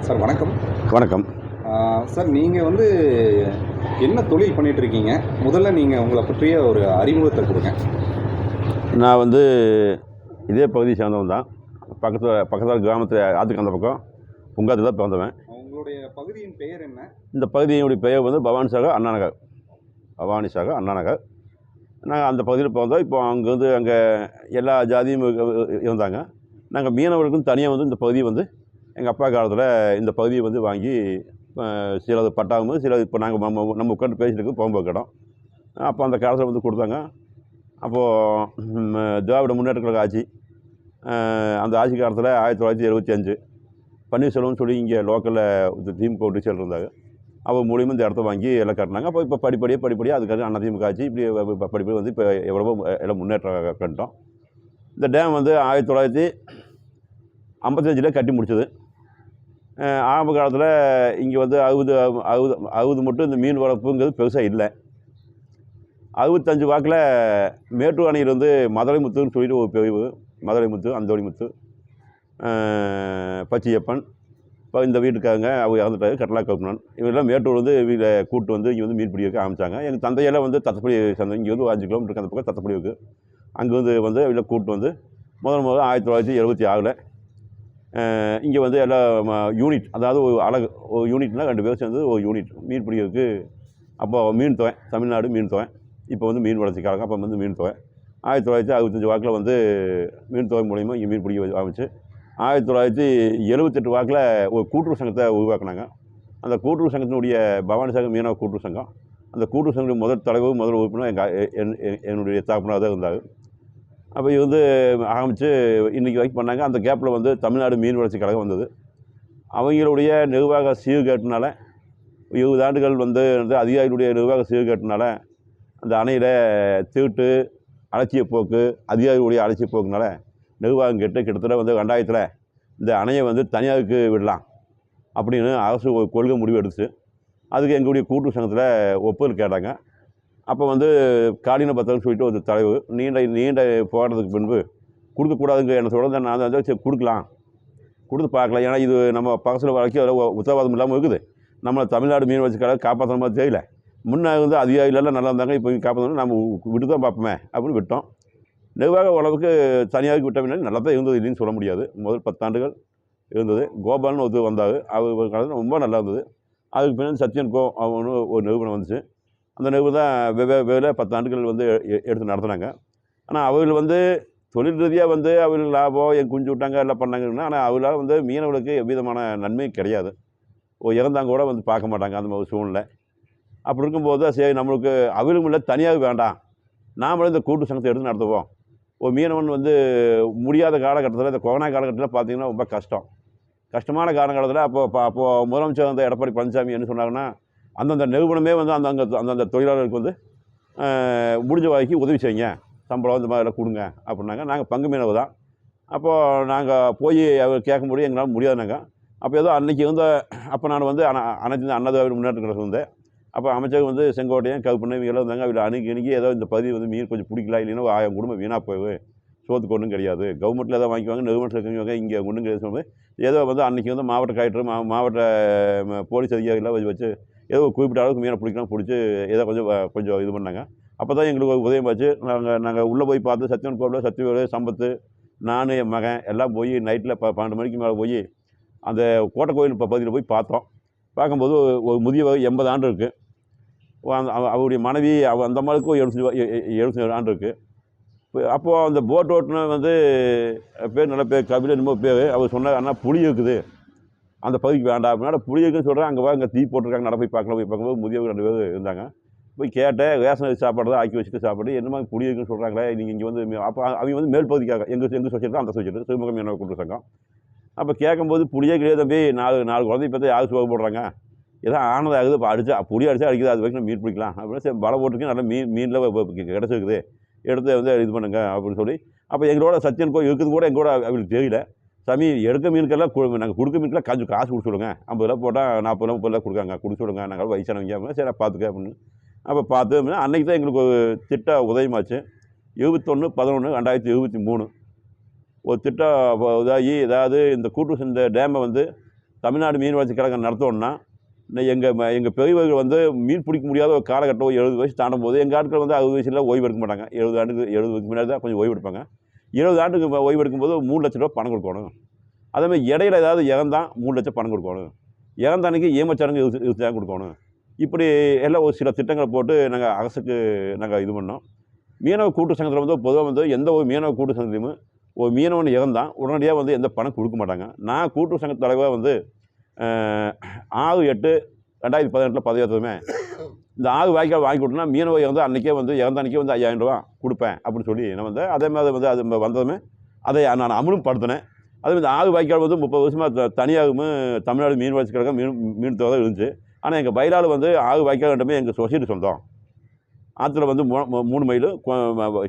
Sir வணக்கம். வணக்கம். Sir நீங்கள் வந்து என்ன தொழில் பண்ணிட்டு இருக்கீங்க? முதல்ல நீங்கள் உங்களை பற்றிய ஒரு அறிமுகத்தை கொடுங்க. நான் வந்து இதே பகுதியை சேர்ந்தவன் தான். பக்கத்தில் பக்கத்தில் கிராமத்தில் ஆற்றுக்கு அந்த பக்கம் புங்காத்தில் தான் பிறந்தவன். உங்களுடைய பகுதியின் பெயர் என்ன? இந்த பகுதியினுடைய பெயர் வந்து பவானி சாகர் அண்ணா நகர். பவானி சாகர் அண்ணா நகர். நாங்கள் அந்த பகுதியில் பிறந்தோம். இப்போ அங்கே வந்து அங்கே எல்லா ஜாதியும் இரு- இரு- இருந்தாங்க. நாங்கள் மீனவர்களுக்கும் தனியாக வந்து இந்த பகுதியை வந்து எங்கள் அப்பா காலத்தில் இந்த பகுதியை வந்து வாங்கி அஹ், சிலது பட்டாவும் சிலது இப்போ நாங்கள் நம்ம நம்ம உட்காந்து பேசிட்டு இருக்கோம் போகும்போது இடம் அப்போ அந்த காலத்தில் வந்து கொடுத்தாங்க. அப்போது திராவிட முன்னேற்ற கழக ஆட்சி அந்த ஆட்சி காலத்தில் ஆயிரத்தி தொள்ளாயிரத்தி எழுபத்தி அஞ்சு பன்னீர்செல்வம்னு சொல்லி இங்கே லோக்கலில் திமுக ஒட்டிச்சல் இருந்தாங்க. அவங்க மூலியமாக இந்த இடத்த வாங்கி எல்லாம் கட்டினாங்க. அப்போ இப்போ படிப்படியாக படிப்படியாக அதுக்காக அண்ணா திமுக ஆட்சி இப்படி படிப்படி வந்து இப்போ எவ்வளவோ எல்லாம் முன்னேற்றம் கண்டோம். இந்த டேம் வந்து ஆயிரத்தி தொள்ளாயிரத்தி ஐம்பத்தஞ்சில் கட்டி முடிச்சது. ஆரம்ப காலத்தில் இங்கே வந்து அறுபது அறுபது அறுபது மட்டும் இந்த மீன் வளர்ப்புங்கிறது பெருசாக இல்லை. அறுபத்தஞ்சு வாக்கில் மேட்டூர் அணையிலேருந்து மதுரை முத்துன்னு சொல்லிட்டு ஒரு பிரிவு மதுரை முத்து அந்தோணி முத்து பச்சையப்பன் இப்போ இந்த வீட்டுக்காரங்க அவங்க இறந்துட்டாரு கட்டலா கவுப்னான் இவங்கெல்லாம் மேட்டூர் வந்து வீட்டில் கூட்டு வந்து இங்கே வந்து மீன் பிடிக்க ஆரம்பித்தாங்க எங்கள் தந்தையெல்லாம் வந்து தத்தப்படி சந்தை இங்கே வந்து ஒரு அஞ்சு கிலோமீட்டருக்கு அந்த பக்கம் தத்தப்படி இருக்குது அங்கே வந்து வந்து இதில் கூட்டு வந்து முதல் முதல் ஆயிரத்தி தொள்ளாயிரத்தி எழுபத்தி ஆறில் இங்கே வந்து எல்லாம் யூனிட் அதாவது ஒரு அழகு ஒரு யூனிட்னா ரெண்டு பேர் சேர்ந்து ஒரு யூனிட் மீன் பிடிக்கிறதுக்கு அப்போ மீன் தொகை தமிழ்நாடு மீன் தொகை. இப்போ வந்து மீன் வளர்ச்சி அப்போ வந்து மீன் தொகை. ஆயிரத்தி தொள்ளாயிரத்தி அறுபத்தஞ்சு வாக்கில் வந்து மீன் தொகை மூலிமா இங்கே மீன் பிடிக்க ஆரம்பிச்சு. ஆயிரத்தி தொள்ளாயிரத்தி எழுபத்தெட்டு வாக்கில் ஒரு கூட்டுறவு சங்கத்தை உருவாக்குனாங்க. அந்த கூட்டுறவு சங்கத்தினுடைய பவானி சங்கம் மீனவ கூட்டுறவு சங்கம். அந்த கூட்டுறவு சங்கத்தின் முதல் தலைவர் முதல் உறுப்பினர் எங்கள் என் என்னுடைய தாப்பனாக தான் இருந்தார். அப்போ இது வந்து ஆரம்பித்து இன்றைக்கி வரைக்கும் பண்ணாங்க. அந்த கேப்பில் வந்து தமிழ்நாடு மீன் வளர்ச்சி கழகம் வந்தது. அவங்களுடைய நிர்வாக சீர்கேட்டினால இருபது ஆண்டுகள் வந்து வந்து அதிகாரிகளுடைய நிர்வாக சீர்கேட்டினால அந்த அணையில் திருட்டு அலட்சிய போக்கு அதிகாரிகளுடைய அலட்சிய போக்குனால நிர்வாகம் கேட்டு கிட்டத்தட்ட வந்து ரெண்டாயிரத்தில் இந்த அணையை வந்து தனியாருக்கு விடலாம் அப்படின்னு அரசு ஒரு கொள்கை முடிவு எடுத்துச்சு. அதுக்கு எங்களுடைய கூட்டு சங்கத்தில் ஒப்புதல் கேட்டாங்க. அப்போ வந்து காலின பத்திரம்னு சொல்லிட்டு ஒரு தலைவு நீண்ட நீண்ட போடுறதுக்கு பின்பு கொடுக்கக்கூடாதுங்க என்ன சொல்கிறது நான் வந்து சரி கொடுக்கலாம். கொடுத்து பார்க்கலாம். ஏன்னா இது நம்ம பக்கத்தில் வரைக்கும் அதில் உத்தரவாதம் இல்லாமல் இருக்குது. நம்மளை தமிழ்நாடு மீன் வச்சு கடை காப்பாற்றுற மாதிரி தெரியல. முன்னே வந்து அதிகாரிகளெல்லாம் நல்லா இருந்தாங்க இப்போ காப்பாற்றணும் நம்ம விட்டு தான் பார்ப்போமே அப்படின்னு விட்டோம். நிர்வாக உழவுக்கு தனியாக விட்ட பின்னாடி நல்லா தான் இருந்தது இல்லைன்னு சொல்ல முடியாது. முதல் பத்தாண்டுகள் இருந்தது. கோபால்னு ஒருத்தர் வந்தார். அவர் காலத்தில் ரொம்ப நல்லா இருந்தது. அதுக்கு பின்னாடி சத்யன் கோ அவனு ஒரு நிறுவனம் வந்துச்சு. அந்த நிகழ்வு தான் வெவ்வேறு பத்து ஆண்டுகள் வந்து எ- எடுத்து நடத்துனாங்க. ஆனால் அவர்கள் வந்து தொழில் ரீதியாக வந்து அவர்கள் லாபம் என் குஞ்சு விட்டாங்க எல்லாம் பண்ணாங்கன்னா ஆனால் அவர்களால் வந்து மீனவர்களுக்கு எவ்விதமான நன்மையும் கிடையாது. ஓ இறந்தாங்க கூட வந்து பார்க்க மாட்டாங்க அந்த மாதிரி சூழ்நிலை. அப்படி இருக்கும்போது சரி நம்மளுக்கு அவர்களும் இல்லை தனியாக வேண்டாம். நாமளும் இந்த கூட்டு சங்கத்தை எடுத்து நடத்துவோம். ஒரு மீனவன் வந்து முடியாத காலகட்டத்தில் இந்த கொரோனா காலகட்டத்தில் பார்த்தீங்கன்னா ரொம்ப கஷ்டம். கஷ்டமான காலகட்டத்தில் அப்போ அப்போது முதலமைச்சர் வந்து எடப்பாடி பழனிசாமி என்ன சொன்னாங்கன்னா அந்தந்த நிறுவனமே வந்து அந்த அங்கே அந்தந்த தொழிலாளர்களுக்கு வந்து முடிஞ்ச வரைக்கும் உதவி செய்யுங்க. சம்பளம் இந்த மாதிரிலாம் கொடுங்க அப்படின்னாங்க. நாங்கள் பங்கு மீனவு தான். அப்போது நாங்கள் போய் அவர் கேட்க முடியும். எங்களால் முடியாதுனாங்க அப்போ ஏதோ அன்றைக்கி வந்து அப்போ நான் வந்து அன அனைத்து அன்னதாவின் முன்னேற்ற கழகம் இருந்தேன் அப்போ அமைச்சர் வந்து செங்கோட்டையன் கவுப்பண்ணை இவங்கெல்லாம் இருந்தாங்க அவள் அணுகி அணுகி ஏதோ இந்த பதிவு வந்து மீன் கொஞ்சம் பிடிக்கல இல்லைன்னா ஆயிரம் குடும்பம் வீணாக போயிடுது சோத்துக்கு ஒன்றும் கிடையாது. கவர்மெண்ட்டில் ஏதாவது வாங்கிக்குவாங்க நிறுவனத்தில் இருக்கிறவங்க இங்கே ஒன்றும் கிடையாது. ஏதோ வந்து அன்றைக்கி வந்து மாவட்ட கலெக்டர் மா மாவட்ட போலீஸ் அதிகாரிகளாம் வச்சு வச்சு ஏதோ குறிப்பிட்ட அளவுக்கு மீனை பிடிக்கலாம் பிடிச்சி ஏதோ கொஞ்சம் கொஞ்சம் இது பண்ணாங்க. அப்போ தான் எங்களுக்கு ஒரு உதயம் நாங்கள் நாங்கள் உள்ளே போய் பார்த்து சத்தியன் கோவில் சத்தியவேலு சம்பத்து நான் என் மகன் எல்லாம் போய் நைட்டில் ப பன்னெண்டு மணிக்கு மேலே போய் அந்த கோட்டை கோயில் இப்போ பகுதியில் போய் பார்த்தோம். பார்க்கும்போது ஒரு- முதியவர் எண்பது ஆண்டு இருக்குது அந்த அவ- அவருடைய மனைவி அவ அந்த மாதிரிக்கும் எழுபத்தஞ்சு எழுபத்தஞ்சு ஆண்டு இருக்குது அப்போது அந்த போட் ஓட்டுனர் வந்து பேர் நல்ல பேர் கபில என்னமோ பேர். அவர் சொன்னார் அண்ணா புளி இருக்குது. அந்த பகுதிக்கு வேண்டாம். அப்படின்னா புளி சொல்கிறேன் அங்கே அங்கே தீ போட்டிருக்காங்க நட போய் பார்க்கலாம் போய் பார்க்கும்போது முதியவங்க ரெண்டு பேர் இருந்தாங்க. போய் கேட்டேன் ரேஷன் வச்சு சாப்பாடு தான் ஆக்கி வச்சுட்டு சாப்பாடு என்னமா புளியிருக்குன்னு சொல்கிறாங்களே நீங்கள் இங்கே வந்து அப்போ அவங்க வந்து மேல் பகுதிக்காக எங்கள் எங்கள் சொசைட்டி அந்த சொசைட்டி சிவமுகம் என்ன கொண்டு சங்கம். அப்போ கேட்கும்போது புளியே கிடையாது தம்பி நாலு நாலு குழந்தை பார்த்தா யாரு சோக போடுறாங்க? ஏதோ ஆனதாகுது இப்போ அடிச்சா புளி அடிச்சா அடிக்குது அது வரைக்கும் மீன் பிடிக்கலாம். அப்படின்னு சரி வலை போட்டுருக்கு நல்லா மீன் மீனில் கிடச்சிருக்குது. எடுத்து வந்து இது பண்ணுங்க அப்படின்னு சொல்லி. அப்போ எங்களோட சத்தியன் கோயில் இருக்குது கூட எங்களோட அவங்களுக்கு தெரியல. சாமி எடுக்க மீனுக்கெல்லாம் கு- நாங்கள் கொடுக்க மீனுக்கெல்லாம் கொஞ்சம் காசு கொடுத்து விடுங்க ஐம்பது ரூபா போட்டால் நாற்பது ரூபா முப்பது ரூபா கொடுக்காங்க. கொடுத்து விடுங்க. நாங்கள் வயசானவங்க அப்படின்னா சரி பார்த்துக்க அப்படின்னு. அப்போ பார்த்து அப்படின்னா அன்றைக்கி தான் எங்களுக்கு ஒரு திட்ட உதயமாச்சு இருபத்தொன்று பதினொன்று ரெண்டாயிரத்தி இருபத்தி மூணு. ஒரு திட்டம் இதாகி ஏதாவது இந்த கூட்டு இந்த டேமை வந்து தமிழ்நாடு மீன் வளர்ச்சி கழகம் நடத்தோன்னா எங்கள் எங்கள் பெரியவர்கள் வந்து மீன் பிடிக்க முடியாத ஒரு காலகட்டம் எழுபது வயசு தாண்டும் போது எங்கள் ஆட்கள் வந்து அறுபது வயசுல ஓய்வு எடுக்க மாட்டாங்க. எழுபது ஆண்டுக்கு எழுபதுக்கு முன்னாடி தான் கொஞ்சம் ஓய்வு எடுப்பாங்க. இருபது ஆண்டுக்கு ஓய்வு எடுக்கும்போது மூணு லட்ச ரூபா பணம் கொடுக்கணும். அதேமாதிரி இடையில ஏதாவது இறந்தான் மூணு லட்சம் பணம் கொடுக்கணும். இறந்த அன்னைக்கு ஏமச்சாரங்க இருபது கொடுக்கணும். இப்படி எல்லாம் ஒரு சில திட்டங்களை போட்டு நாங்கள் அரசுக்கு நாங்கள் இது பண்ணோம். மீனவ கூட்டு சங்கத்தில் வந்து பொதுவாக வந்து எந்த ஒரு மீனவ கூட்டு சங்கத்திலும் ஒரு மீனவன் இறந்தான் உடனடியாக வந்து எந்த பணம் கொடுக்க மாட்டாங்க. நான் கூட்டு சங்க தலைவராக வந்து ஆறு எட்டு ரெண்டாயிரத்தி பதினெட்டில் பதவியேற்றதுமே இந்த ஆறு வாய்க்கால் வாங்கி கொடுத்தனா மீனவ இறந்து அன்றைக்கே வந்து இறந்த அன்றைக்கே வந்து ஐயாயிரம் ரூபா கொடுப்பேன் அப்படின்னு சொல்லி நான் வந்து அதே மாதிரி வந்து அது வந்ததுமே அதை நான் அமலும் படுத்தினேன் அதே மாதிரி இந்த ஆறு வாய்க்கால் வந்து முப்பது வருஷமாக தனியாகவும் தமிழ்நாடு மீன் வளர்ச்சி கழகம் மீன் மீன் தான் இருந்துச்சு. ஆனால் எங்கள் பயிலால் வந்து ஆறு வாய்க்கால் ரெண்டுமே எங்கள் சொசைட்டி சொந்தம். ஆற்றுல வந்து மூணு மைல்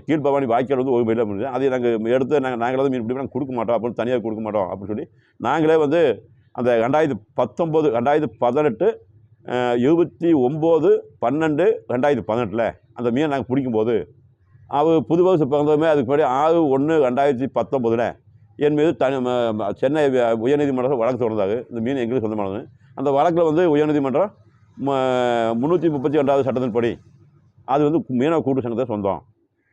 கீழ்பவானி வாய்க்கால் வந்து ஒரு மைல் அப்படின்னு அதை நாங்கள் எடுத்து நாங்கள் நாங்களே தான் மீன் பிடிப்போம். நாங்கள் கொடுக்க மாட்டோம் அப்படின்னு தனியாக கொடுக்க மாட்டோம் அப்படின்னு சொல்லி நாங்களே வந்து அந்த ரெண்டாயிரத்தி பத்தொம்போது ரெண்டாயிரத்தி பதினெட்டு இருபத்தி ஒம்பது பன்னெண்டு ரெண்டாயிரத்தி பதினெட்டில் அந்த மீனை நாங்கள் பிடிக்கும்போது அவர் புது வருஷம் பிறந்ததுமே அதுக்கு முன்னாடி ஆறு ஒன்று ரெண்டாயிரத்தி பத்தொம்போதில் என் மீது தனி சென்னை உயர்நீதிமன்றம் வழக்கு தொடர்ந்தாங்க இந்த மீன் எங்களுக்கு சொந்தமானது. அந்த வழக்கில் வந்து உயர்நீதிமன்றம் ம- முந்நூற்றி முப்பத்தி ரெண்டாவது சட்டத்தின்படி அது வந்து மீனவ கூட்டு சங்கத்தை சொந்தம்.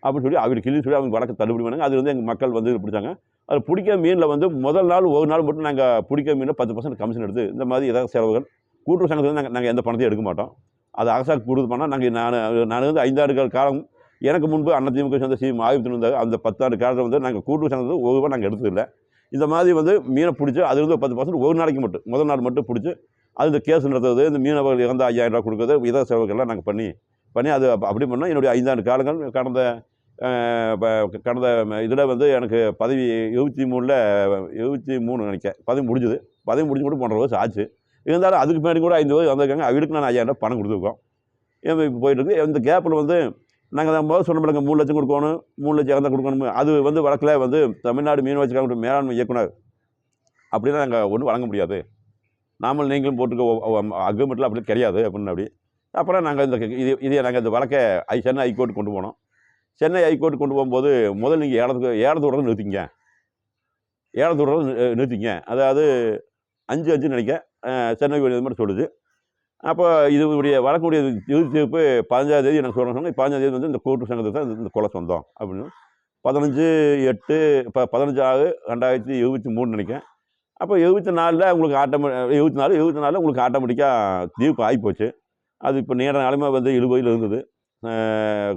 அப்படின்னு சொல்லி அவர் கிளி சொல்லி அவங்க வழக்கு தள்ளுபடி பண்ணாங்க. அது வந்து எங்கள் மக்கள் வந்து பிடிச்சாங்க. அது பிடிக்க மீனில் வந்து முதல் நாள் ஒரு நாள் மட்டும் நாங்கள் பிடிக்க மீனில் பத்து பர்சன்ட் கமிஷன் எடுத்து இந்த மாதிரி ஏதாவது செலவுகள் கூட்டுறவு சங்கத்தில் நாங்கள் நாங்கள் எந்த பணத்தையும் எடுக்க மாட்டோம். அது அரசாக்கு கொடுத்து பண்ணால் நாங்கள் நான் நான் வந்து ஐந்தாண்டுகள் காலம் எனக்கு முன்பு அண்ணா திமுக சேர்ந்த சி. ஆயுதத்தில் இருந்தாங்க அந்த பத்தாண்டு காலத்தில் வந்து நாங்கள் கூட்டுறவு சங்கத்தில் ஒரு ரூபா நாங்கள் எடுத்ததில்லை. இந்த மாதிரி வந்து மீனை பிடிச்சி அது வந்து பத்து பர்சன்ட் ஒரு நாளைக்கு மட்டும் முதல் நாள் மட்டும் பிடிச்சி அது இந்த கேஸ் நடத்துறது இந்த மீனவர்கள் இறந்த ஐயாயிரம் ரூபா கொடுக்குறது இதர செலவுகள்லாம் நாங்கள் பண்ணி பண்ணி அது அப்படி பண்ணால் என்னுடைய ஐந்தாண்டு காலங்கள் கடந்த ப- கடந்த இதில் வந்து எனக்கு பதவி எழுபத்தி மூணில் எழுபத்தி மூணு நினைக்க பதவி முடிஞ்சுது. பதவி முடிஞ்சு கூட போன்ற வருஷம் ஆச்சு. இருந்தாலும் அதுக்கு பின்னாடி கூட ஐந்து வருஷம் வந்திருக்காங்க. அவங்களுக்கு நான் ஐயாயிரம் பணம் கொடுத்துருக்கோம். ஏன் இப்போ போயிட்டுருக்கு இந்த கேப்பில் வந்து நாங்கள் தான் போது சொன்ன பிள்ளைங்க மூணு லட்சம் கொடுக்கணும் மூணு லட்சம் இறந்தால் கொடுக்கணும். அது வந்து வழக்கில் வந்து தமிழ்நாடு மீன் மேலாண்மை இயக்குனர் அப்படின்னா நாங்கள் ஒன்றும் வழங்க முடியாது. நாமல் நீங்களும் போட்டுக்க அக்ரிமெண்ட்டில் அப்படி கிடையாது அப்படின்னு அப்படி. அப்புறம் நாங்கள் இந்த இது இதே நாங்கள் இந்த வழக்கை ஐ சென்னை ஹைகோர்ட் கொண்டு போனோம். சென்னை ஹைகோர்ட் கொண்டு போகும்போது முதல்ல நீங்கள் ஏலத்துக்கு ஏலத்தோட நிறுத்திங்க ஏலத்தோட நிறுத்திங்க அதாவது அஞ்சு அஞ்சு நினைக்க சென்னை இது மாதிரி சொல்லுது. அப்போ இதுடைய வரக்கூடிய இறுதி தீர்ப்பு பதினஞ்சாம் தேதி எனக்கு சொல்கிறாங்க பதினஞ்சாம் தேதி வந்து இந்த கூட்டு சங்கத்துக்கு தான் இந்த கொலை சொந்தம் அப்படின்னு. பதினஞ்சு எட்டு இப்போ பதினஞ்சு ஆறு ரெண்டாயிரத்தி இருபத்தி மூணு நினைக்கிறேன். அப்போ எழுபத்தி நாலில் உங்களுக்கு ஆட்டோமே எழுபத்தி நாலு எழுபத்தி நாலில் உங்களுக்கு ஆட்டோமேட்டிக்காக தீர்ப்பு ஆகிப்போச்சு. அது இப்போ நீண்ட நாளுமே வந்து இழுபையில் இருந்தது.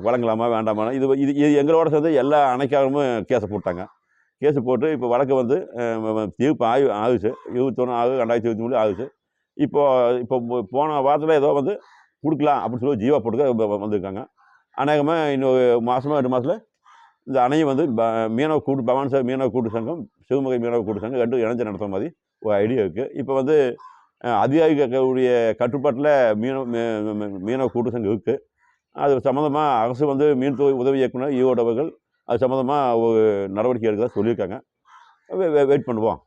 வழங்கலாமா வேண்டாமா இது இது இது எங்களோட சேர்ந்து எல்லா அணைக்காரமும் கேஸை போட்டாங்க. கேஸு போட்டு இப்போ வழக்கு வந்து தீர்ப்பு ஆகி ஆகுச்சு. இருபத்தொன்று ஆகு ரெண்டாயிரத்தி இருபத்தி மூணு ஆகுச்சு. இப்போ இப்போ போன வாரத்தில் ஏதோ வந்து கொடுக்கலாம் அப்படின்னு சொல்லி ஜீவா போட்டுக்க வந்திருக்காங்க. அநேகமாக இன்னொரு மாதமோ ரெண்டு மாதத்தில் இந்த அணையை வந்து ப- மீனவ கூட்டு பவானி சார் மீனவ கூட்டு சங்கம் சிவமுகை மீனவ கூட்டு சங்கம் ரெண்டும் இணைஞ்சு நடத்துகிற மாதிரி ஒரு ஐடியா இருக்குது இப்போ வந்து அதிகாரிகளுடைய கட்டுப்பாட்டில் மீனவ மீனவ கூட்டு சங்கம் இருக்குது அது சம்மந்தமாக அரசு வந்து மீன்துறை உதவி இயக்குனர் ஈவோட அவர்கள் அது சம்மந்தமாக ஒரு நடவடிக்கை எடுக்கிறதா சொல்லியிருக்காங்க. வெ- வெ- வெயிட் பண்ணுவோம்.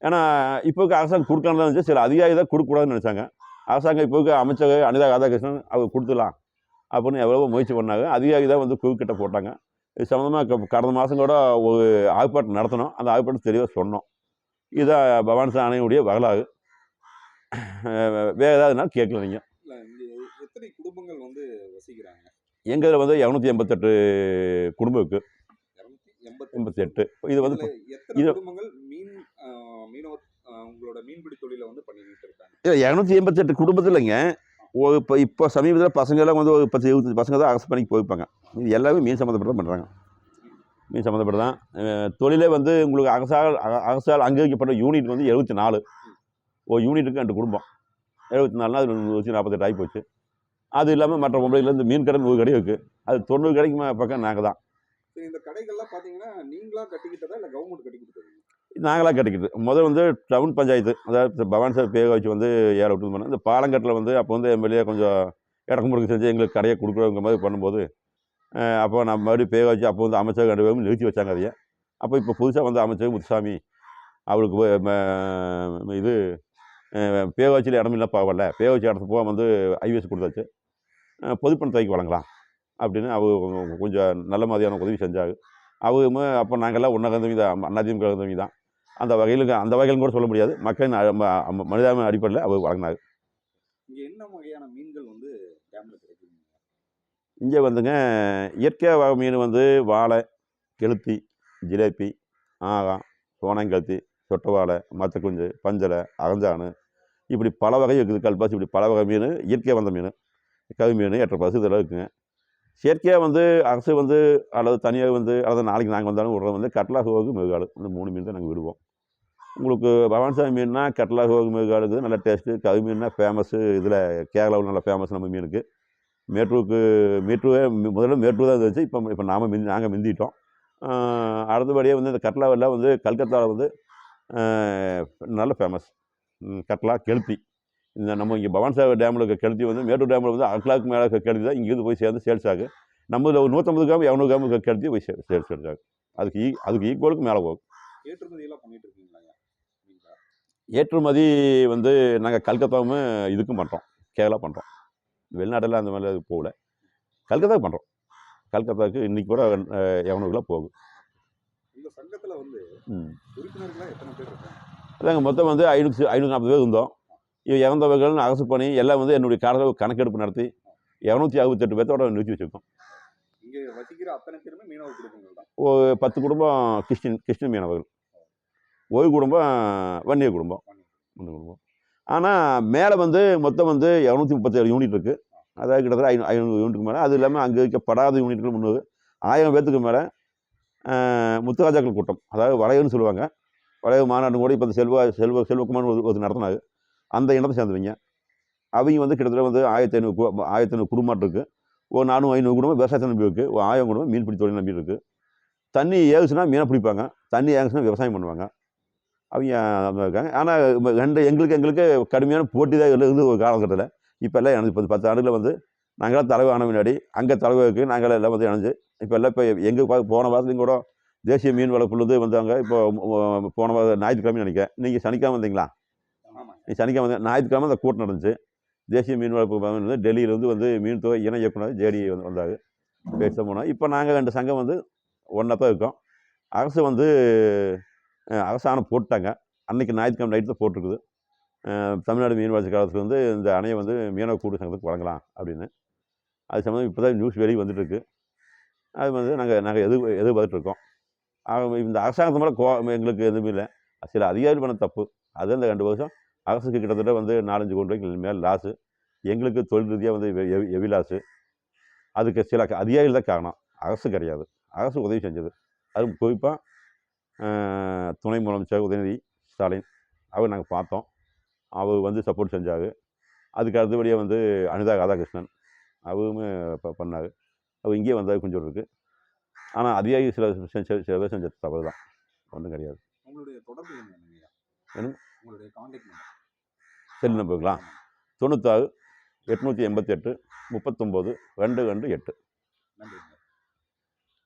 ஏன்னா இப்போக்கு அரசாங்கம் கொடுக்கணும் இருந்துச்சு. சில அதிகாரி தான் கொடுக்கக்கூடாதுன்னு நினச்சாங்க. அரசாங்கம் இப்போக்கு அமைச்சர் அனிதா ராதாகிருஷ்ணன் அவர் கொடுத்துடலாம் அப்படின்னு எவ்வளவோ முயற்சி பண்ணாங்க. அதிகாரி தான் வந்து குறுக்கிட்ட போட்டாங்க. இது சம்மந்தமாக கடந்த மாதம் கூட ஒரு ஆர்ப்பாட்டம் நடத்தினோம். அந்த ஆர்ப்பாட்டம் தெளிவாக சொன்னோம். இதுதான் பவானி சார் அணையுடைய வரலாறு. வேறு ஏதாவதுனாலும் கேட்கல நீங்கள் எத்தனை குடும்பங்கள் வந்து வசிக்கிறாங்க? எங்கள் வந்து இரநூத்தி எண்பத்தெட்டு குடும்பம் இருக்குது எண்பத்தி எட்டு இது வந்து இது- மீன் ஆஹ், மீனவர் ஆஹ், உங்களோட மீன்பிடி தொழிலை வந்து பண்ணிக்கிட்டு இருக்காங்க. இல்லை இரநூத்தி எண்பத்தெட்டு குடும்பத்தில்ங்க. ஒரு இப்போ இப்போ சமீபத்தில் பசங்கள்லாம் வந்து ஒரு பத்து இருபத்தஞ்சு பசங்க தான் அரசு பணிக்கு போயிருப்பாங்க. இது எல்லாமே மீன் சம்மந்தப்பட்டு தான் பண்ணுறாங்க மீன் சம்மந்தப்பட்டு தான். தொழிலே வந்து உங்களுக்கு அரசால் அரசால் அங்கீகரிக்கப்பட்ட யூனிட் வந்து எழுபத்தி நாலு. ஒரு யூனிட்டுக்கு ரெண்டு குடும்பம். எழுபத்தி நாலுனா அது நூற்றி நாற்பத்தெட்டு ஆகி போச்சு அது இல்லாமல் மற்ற மும்பையிலேருந்து மீன் கடை நூறு கடை இருக்குது அது தொண்ணூறு கடைக்கு பக்கம் நாங்கள் தான். இந்த கடைகள்லாம் பார்த்தீங்கன்னா நீங்களா கட்டிக்கிட்டதா இல்லை கவர்மெண்ட் கட்டி கொடுத்தது நாங்களாக கட்டிக்கிது முதல் வந்து டவுன் பஞ்சாயத்து. அதாவது பவான் சார் பேக வச்சு வந்து ஏழை விட்டு பண்ணோம் இந்த பாலங்கட்டில் வந்து அப்போ வந்து எம்எல்ஏ கொஞ்சம் இடக்கு முறுக்கு செஞ்சு எங்களுக்கு கடையை கொடுக்குறவங்க மாதிரி பண்ணும்போது அப்போ நம்ம மறுபடியும் பேக வச்சு அப்போ வந்து அமைச்சர் ரெண்டு பேரும் நிறுத்தி வச்சாங்க அதையே. அப்போ இப்போ புதுசாக வந்து அமைச்சர் முத்துசாமி அவருக்கு இது பேக வச்சில் இடமில்ல பரவாயில்ல. பேக வச்ச இடத்து போக வந்து ஐவிஎஸ் கொடுத்தாச்சு. அஹ் பொதுப்பணத்தாய்க்கு வழங்கலாம். அப்படின்னு அவர் கொஞ்சம் நல்ல மாதிரியான உதவி செஞ்சாங்க அவருமே அப்போ நாங்கள்லாம் ஒன்றா கந்தவி தான் அதிமுக கந்தவி தான் அந்த வகையில் அந்த வகையில் கூட சொல்ல முடியாது. மக்களின் மனிதாபிமான அடிப்படையில் அவர் வழங்கினாங்க இங்க என்ன வகையான மீன்கள் வந்து டேம்ல இங்கே வந்துங்க இயற்கை வகை மீன் வந்து வாழை கெளுத்தி ஜிலேபி ஆகம் சோனங்கழுத்தி சொட்டவாழை மத்தக்குஞ்சு பஞ்சலை அகஞ்சானு. இப்படி பல வகை இருக்குது. கல்பாசி இப்படி பல வகை மீன் இயற்கையாக வந்த மீன். கவி மீன் எட்டரை பசு இதெல்லாம் இருக்குங்க. செயற்கையாக வந்து அரசு வந்து அல்லது தனியாக வந்து அல்லது நாளைக்கு நாங்கள் வந்தாலும் விடுறது வந்து கட்லா ஹோகு மெழுகாடு இந்த மூணு மீன் தான் நாங்கள் விடுவோம். உங்களுக்கு பவானிசாமி மீன்னா கட்லா ஹோகு மெழுகாடு இருக்குது. நல்ல டேஸ்ட்டு கவி மீன்னா ஃபேமஸ்ஸு இதில் கேரளாவில் நல்ல ஃபேமஸ் நம்ம மீனுக்கு மேட்டூருக்கு மேட்டூரே முதல்ல மேட்டூர் தான் இருந்துச்சு. இப்போ இப்போ நாம் மிந்தி நாங்கள் மிந்திட்டோம். அடுத்தபடியே அடுத்தபடியாக வந்து இந்த கட்லாவெல்லாம் வந்து கல்கத்தாவில் வந்து நல்ல ஃபேமஸ் கட்லா கெளுத்தி. இந்த நம்ம இங்கே பவான்சாகர் டேமில் இருக்க கெளுத்தி வந்து மேட்டூர் டேமில் வந்து அக்லாக்கு மேலே இருக்க கெளுத்தி தான் இங்கேருந்து போய் சேர்ந்து சேல்ஸ் ஆகும் நம்ம ஒரு நூற்றம்பது கிராம் இரநூறு கிராம் இருக்க போய் சே சேல்ஸ் ஆகும் அதுக்கு ஈ அதுக்கு ஈக்குவலுக்கு மேலே போகும். ஏற்றுமதி எல்லாம் பண்ணிட்டு இருக்கீங்களா மீன்களா? ஏற்றுமதி வந்து நாங்கள் கல்கத்தாவும் இதுக்கும் பண்ணுறோம் கேரளா பண்ணுறோம் வெளிநாட்டில் அந்த மாதிரி போகல. கல்கத்தாவுக்கு பண்ணுறோம் கல்கத்தாவுக்கு இன்றைக்கி கூட கிலோ போகும் சங்கத்துல வந்து அதாங்க மொத்தம் வந்து ஐநூற்றி ஐநூற்றி நாற்பது பேர் இருந்தோம். இவ இறந்தவர்கள்னு அரசு பணி எல்லாம் வந்து என்னுடைய காலத்தில் கணக்கெடுப்பு நடத்தி இரநூத்தி அறுபத்தெட்டு பேர்த்தோட நிறுத்தி வச்சுருக்கோம். ஒரு பத்து குடும்பம் கிறிஸ்டின் கிறிஸ்டின் மீனவர்கள். ஒரு குடும்பம் வன்னிய குடும்பம். இந்த குடும்பம். ஆனால் மேலே வந்து மொத்தம் வந்து இரநூத்தி முப்பத்தேழு யூனிட் இருக்குது அதாவது கிட்டத்தட்ட ஐநூ ஐநூறு யூனிட்டுக்கு மேலே. அது இல்லாமல் அங்கே இருக்கப்படாத யூனிட்கள் முந்நூறு ஆயிரம் பேர்த்துக்கு மேலே முத்துராஜாக்கள் கூட்டம். அதாவது வளையன்னு சொல்லுவாங்க. வளைய மாநாடு கூட இப்போ செல்வ செல்வ செல்வகுமார் ஒரு நடத்தினாங்க அந்த இனத்தை சேர்ந்தவங்க. அவங்க வந்து கிட்டத்தட்ட வந்து ஆயிரத்தி ஐநூறு ஆயிரத்தி ஐநூறு குடும்பம் இருக்குது ஒரு நானூறு ஐநூறு குடும்பம் விவசாயத்தை நம்பி இருக்குது ஒரு ஆயிரம் குடும்பம் மீன்பிடி தொழில் நம்பி இருக்குது தண்ணி ஏகுச்சுன்னா மீனை பிடிப்பாங்க. தண்ணி ஏகுச்சுன்னா விவசாயம் பண்ணுவாங்க. அவங்க இருக்காங்க. ஆனால் ரெண்டு எங்களுக்கு எங்களுக்கு கடுமையான போட்டி தான் இருந்து ஒரு காலகட்டத்தில். இப்போ எல்லாம் இணைஞ்சு இப்போ பத்து ஆண்டுகளில் வந்து நாங்களாம் தலைவர் ஆன முன்னாடி அங்கே தலைவருக்கு நாங்கள் எல்லாம் வந்து இணைஞ்சு இப்போ எல்லாம் இப்போ எங்கள் போன வாரத்துலையும் கூட தேசிய மீன் வளர்ப்புலேருந்து வந்தாங்க. இப்போ போன வாரம் ஞாயிற்றுக்கிழமை நினைக்கிறேன். நீங்கள் சனிக்கிழமை வந்தீங்களா? நீ சனிக்கிழமை ஞாயிற்றுக்கிழமை அந்த கூட்டம் நடந்துச்சு. தேசிய மீன் வளர்ப்பு வந்து டெல்லியிலேருந்து வந்து மீன் துறை இணை இயக்குனர் ஜேடி வந்து வந்தார். பேச போனோம் இப்போ நாங்கள் ரெண்டு சங்கம் வந்து ஒன்றா தான் இருக்கோம். அரசு வந்து அரசாணம் போட்டாங்க. அன்னைக்கு ஞாயிற்றுக்கிழமை நைட்டு தான் போட்டிருக்குது. தமிழ்நாடு மீன் வளர்ச்சி காலத்தில் வந்து இந்த அணையை வந்து மீனவ கூட்டு சங்கத்துக்கு வழங்கலாம் அப்படின்னு. அது சம்மந்தம் இப்போ தான் நியூஸ் வெளியே வந்துட்டுருக்கு அது வந்து நாங்கள் நாங்கள் எது எதிர்பார்த்துட்ருக்கோம் ஆக இந்த அரசாங்கத்து மேலே கோ எங்களுக்கு எதுவுமே இல்லை. சில அதிகாரி பண்ண தப்பு. அது அந்த ரெண்டு வருஷம் அரசுக்கு கிட்டத்தட்ட வந்து நாலஞ்சு கோடி ரூபாய்க்கு மேலே லாஸு எங்களுக்கு தொழில் ரீதியாக வந்து எவி லாஸு அதுக்கு சில அதிகாரிகள் தான் காரணம். அரசு கிடையாது. அரசு உதவி செஞ்சது. அது குறிப்பாக துணை முதலமைச்சர் உதயநிதி ஸ்டாலின். அவர் நாங்கள் பார்த்தோம். அவர் வந்து சப்போர்ட் செஞ்சார். அதுக்கு அடுத்தபடியாக வந்து அனிதா ராதாகிருஷ்ணன். அவருமே பண்ணார். அவர் இங்கேயே வந்தார் கொஞ்சம் இருக்குது ஆனால் அதிகாரி சில சில பேர் செஞ்ச தவறு தான் ஒன்றும் கிடையாது. உங்களுடைய தொடர்பு என்ன? உங்களுடைய கான்டாக்ட் செல் நம்பருங்களா தொண்ணூத்தாறு எட்நூற்றி எண்பத்தெட்டு முப்பத்தொம்போது ரெண்டு ரெண்டு எட்டு. நன்றி.